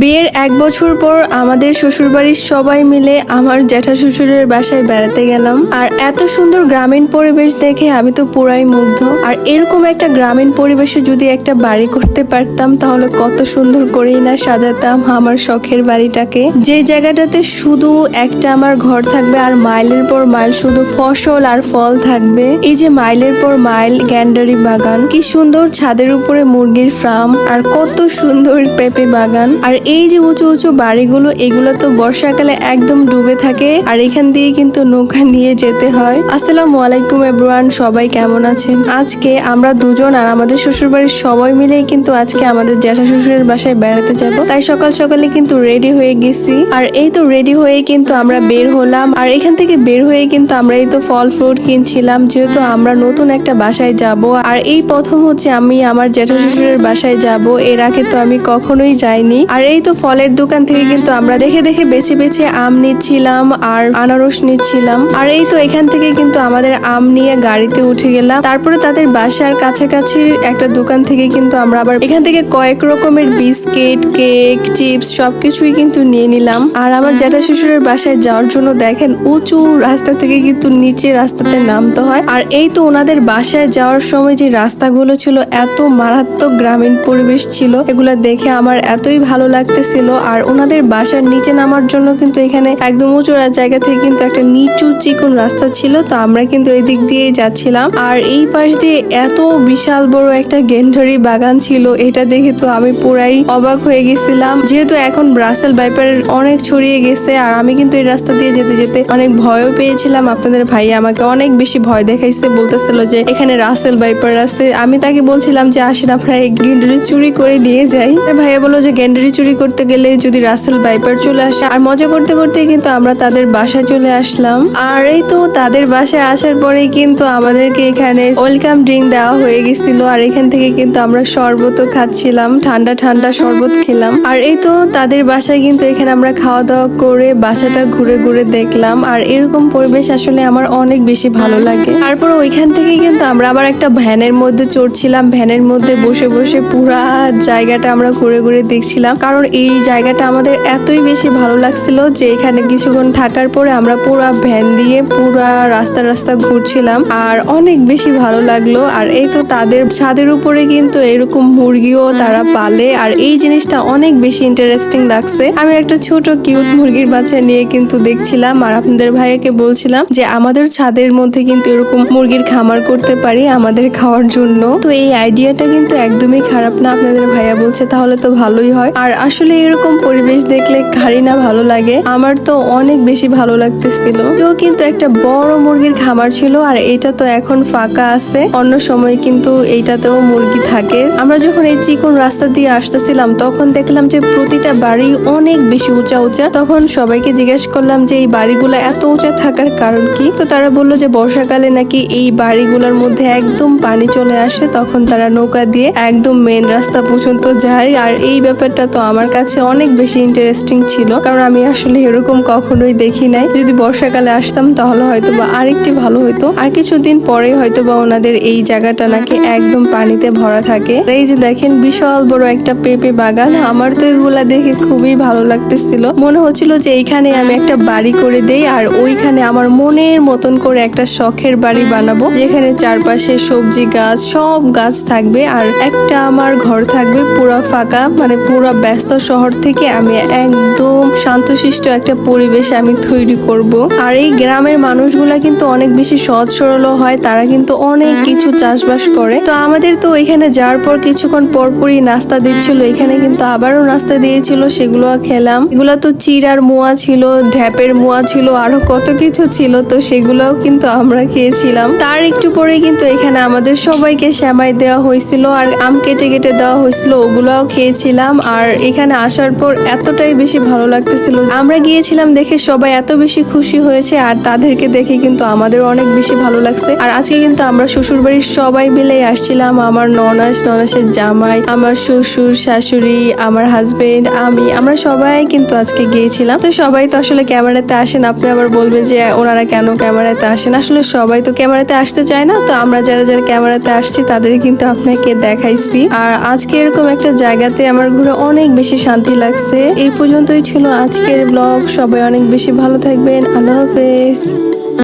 বিয়ের এক বছর পর আমাদের শ্বশুরবাড়ির সবাই মিলে আমার জ্যাঠা শ্বশুরের বাসায় বেড়াতে গেলাম। আর এত সুন্দর গ্রামীণ পরিবেশ দেখে আমি তো পুরাই মুগ্ধ। আর এরকম একটা গ্রামীণ পরিবেশে যদি একটা বাড়ি করতে পারতাম, তাহলে কত সুন্দর করেই না সাজাতাম আমার শখের বাড়িটাকে। যে জায়গাটাতে শুধু একটা আমার ঘর থাকবে আর মাইলের পর মাইল শুধু ফসল আর ফল থাকবে। এই যে মাইলের পর মাইল গ্যান্ডারি বাগান, কি সুন্দর ছাদের উপরে মুরগির ফার্ম আর কত সুন্দর পেঁপে বাগান। আর এই যে উঁচু উঁচু বাড়িগুলো, এগুলো তো বর্ষাকালে একদম ডুবে থাকে, আর এখান দিয়ে কিন্তু নৌকা নিয়ে যেতে হয়। আসসালামু আলাইকুম এব্রুয়ান সবাই কেমন আছেন? আজকে আমরা দুজন আর আমাদের শ্বশুর বাড়ির সবাই মিলেই কিন্তু আজকে আমাদের জ্যাঠা শ্বশুরের বাসায় বেড়াতে যাব। তাই সকাল সকালে কিন্তু রেডি হয়ে গেছি। আর এই তো রেডি হয়ে কিন্তু আমরা বের হলাম। আর এখান থেকে বের হয়ে কিন্তু আমরা এই তো ফল ফ্রুট কিনছিলাম, যেহেতু আমরা নতুন একটা বাসায় যাব। আর এই প্রথম হচ্ছে আমি আমার জ্যাঠা শ্বশুরের বাসায় যাব। এর আগে তো আমি কখনোই যাইনি। আর এই তো ফলের দোকান থেকে কিন্তু আমরা দেখে দেখে বেছে বেছে আম নিচ্ছিলাম আর আনারস নিচ্ছিলাম। আর এই তো এখান থেকে কিন্তু আমাদের আম নিয়ে গাড়িতে উঠে গেলাম। তারপরে তাদের বাসার কাছাকাছি একটা দোকান থেকে কিন্তু আমরা আবার এখান থেকে কয়েক রকমের বিস্কিট, কেক, চিপস সবকিছুই কিন্তু নিয়ে নিলাম। আর আমার জ্যাঠা শ্বশুরের বাসায় যাওয়ার জন্য দেখেন উঁচু রাস্তা থেকে কিন্তু নিচে রাস্তাতে নামতে হয়। আর এই তো ওনাদের বাসায় যাওয়ার সময় যে রাস্তাগুলো ছিল, এত মারাত্মক গ্রামীণ পরিবেশ ছিল, এগুলো দেখে আমার এতই ভালো লাগতেছিল আর ওনাদের বাসার নিচে নামার জন্য কিন্তু এখানে একদম উঁচু জায়গা থেকে কিন্তু একটা নিচু চিকন রাস্তা ছিল, তো আমরা কিন্তু এই দিক দিয়েই যাচ্ছিলাম। আর এই পাশ দিয়ে এত বিশাল বড় একটা গেন্ডারি বাগান ছিল, এটা দেখে তো আমি পুরাই অবাক হয়ে গেছিলাম। যেহেতু এখন ব্রাসেল বাইপার অনেক ছড়িয়ে গেছে, আর আমি কিন্তু এই রাস্তা দিয়ে যেতে যেতে অনেক ভয়ও পেয়েছিলাম। আপনাদের ভাই আমাকে অনেক বেশি ভয় দেখাইছে, বলতেছিল যে এখানে রাসেল বাইপার আছে। আমি তাকে বলছিলাম যে, আসেন এই গেন্ডারি চুরি করে নিয়ে যাই। ভাইয়া বলল যে, গেন্ডারি চুরি করতে গেলে যদি রাসেল বাইপার চলে আসে, আর মজা করতে করতে কিন্তু আমরা তাদের বাসায় চলে আসলাম। আর এই তো তাদের বাসায় আসার পরে কিন্তু আমাদেরকে এখানে ওয়েলকাম ড্রিঙ্ক দেওয়া হয়ে গেছিল, আর এখান থেকে কিন্তু আমরা শরবতও খাচ্ছিলাম, ঠান্ডা ঠান্ডা শরবত খেলাম। আর এই তো তাদের বাসায় কিন্তু এখানে আমরা খাওয়া দাওয়া করে বাসাটা ঘুরে ঘুরে দেখলাম, আর এরকম পরিবেশ আসলে আমার অনেক বেশি ভালো লাগে। তারপর ওইখান থেকে কিন্তু আমরা আবার একটা ভ্যানের মধ্যে চড়ছিলাম, ভ্যানের মধ্যে বসে বসে পুরা জায়গাটা আমরা ঘুরে ঘুরে দেখছিলাম, কারণ এই জায়গাটা আমাদের এতই বেশি ভালো লাগছিল যে এখানে কিছুক্ষণ থাকার পরে আমরা পুরা ভ্যান দিয়ে পুরা রাস্তা রাস্তা ঘুরছিলাম আর অনেক বেশি ভালো লাগল। আর এই তো তাদের ছাদের উপরে কিন্তু এরকম মুরগিও তারা পালে। আর এই জিনিসটা অনেক বেশি ইন্টারেস্টিং লাগছে। আমি একটা ছোট কিউট মুরগির বাচ্চা নিয়ে কিন্তু দেখছিলাম আর আপনাদের ভাইয়াকে বলছিলাম যে আমাদের ছাদের মধ্যে কিন্তু এরকম মুরগির খামার করতে পারি আমাদের খাওয়ার জন্য। তো এই আইডিয়াটা কিন্তু একদমই খারাপ না আপনাদের ভাইয়া বলছে তাহলে তো ভালোই হয়। আর আসলে এরকম পরিবেশ দেখলে কারি না ভালো লাগে। আমার তো অনেক বেশি ভালো লাগতেছিল। তো কিন্তু একটা বড় মুরগির খামার ছিল আর এটা তো এখন ফাঁকা আছে। অন্য সময় কিন্তু এইটাতেও মুরগি থাকে। আমরা যখন এই চিকন রাস্তা দিয়ে আসতেছিলাম, তখন দেখলাম যে প্রতিটা বাড়ি অনেক বেশি উঁচা উঁচা। তখন সবাইকে জিজ্ঞেস করলাম যে, এই বাড়িগুলো এত উঁচা থাকার কারণ কি? তো তারা বলল যে, বর্ষাকালে নাকি এই বাড়িগুলোর মধ্যে একদম পানি চলে আসে। তখন তারা নৌকা দিয়ে একদম মেন রাস্তা পর্যন্ত যায়। আর এই ব্যাপারটা তো আমার কাছে অনেক বেশি ইন্টারেস্টিং ছিল। কারণ আমি আসলে এরকম কখনোই দেখি নাই। যদি বর্ষাকালে আসতাম, তাহলে হয়তো বা আরেকটি ভালো হতো আর কিছুদিন পরে হয়তো বা ওনাদের এই জায়গাটা নাকি একদম পানিতে ভরা থাকে। এই যে দেখেন, বিশাল বড় একটা পেঁপে বাগান। আমার তো এগুলা দেখে খুবই ভালো লাগতেছিল। মনে হচ্ছিল যে এইখানে আমি একটা বাড়ি করে দেই, আর ওইখানে আমার মনের মতন করে একটা শখের বাড়ি বানাবো। যেখানে চারপাশে সবজি গাছ, সব গাছ থাকবে। আর একটা আমার ঘর থাকবে, পুরো ফাঁকা মানে পুরো ব্যস্ত শহর থেকে আমি একদম শান্তশিষ্ট একটা পরিবেশ আমি তৈরি করব। আর এই গ্রামের মানুষগুলা কিন্তু অনেক বেশি সৎ সরল হয়, তারা কিন্তু অনেক কিছু চাষবাস করে। তো আমাদের তো এখানে যাওয়ার পর কিছুক্ষণ পরপরই নাস্তা দিচ্ছিল, এখানে কিন্তু আবারও নাস্তা দিয়েছিল সেগুলো খেলাম। এগুলো তো চিরার মোয়া ছিল, ঢ্যাপের মোয়া ছিল, আরও কত কিছু ছিল, তো সেগুলোও কিন্তু আমরা খেয়েছিলাম। তার একটু পরে কিন্তু এখানে আমাদের সবাইকে শ্যামাই দেওয়া হয়েছিল, আর আম কেটে কেটে দেওয়া হয়েছিল, ওগুলোও খেয়েছিলাম। আর এখানে আসার পর এতটাই বেশি ভালো লাগতেছিল। আমরা গিয়েছিলাম দেখে সবাই এত বেশি খুশি হয়েছে আর তাদেরকে দেখে কিন্তু আমাদের অনেক বেশি ভালো লাগছে। আর আজকে কিন্তু আমরা শ্বশুর বাড়ির সবাই মিলে আসছিলাম। আমার ননাস, ননাসের জামাই, আমার শ্বশুর, শাশুড়ি, আমার হাজবেন্ড আমি। আমরা সবাই কিন্তু আজকে গিয়েছিলাম। তো সবাই তো আসলে ক্যামেরাতে আসেন, আপনি আবার বলবেন যে ওনারা কেন ক্যামেরাতে আসেন? আসলে সবাই তো ক্যামেরাতে আসতে চায় না, তো আমরা যারা যারা ক্যামেরাতে আসছি তাদের কিন্তু আপনাকে দেখাইছি। আর আজকে এরকম একটা জায়গাতে আমার ঘুরে অনেক বেশি বেশি শান্তি লাগছে। এই পর্যন্তই ছিল আজকের ব্লগ। সবাই অনেক বেশি ভালো থাকবেন। আল্লাহ হাফেজ।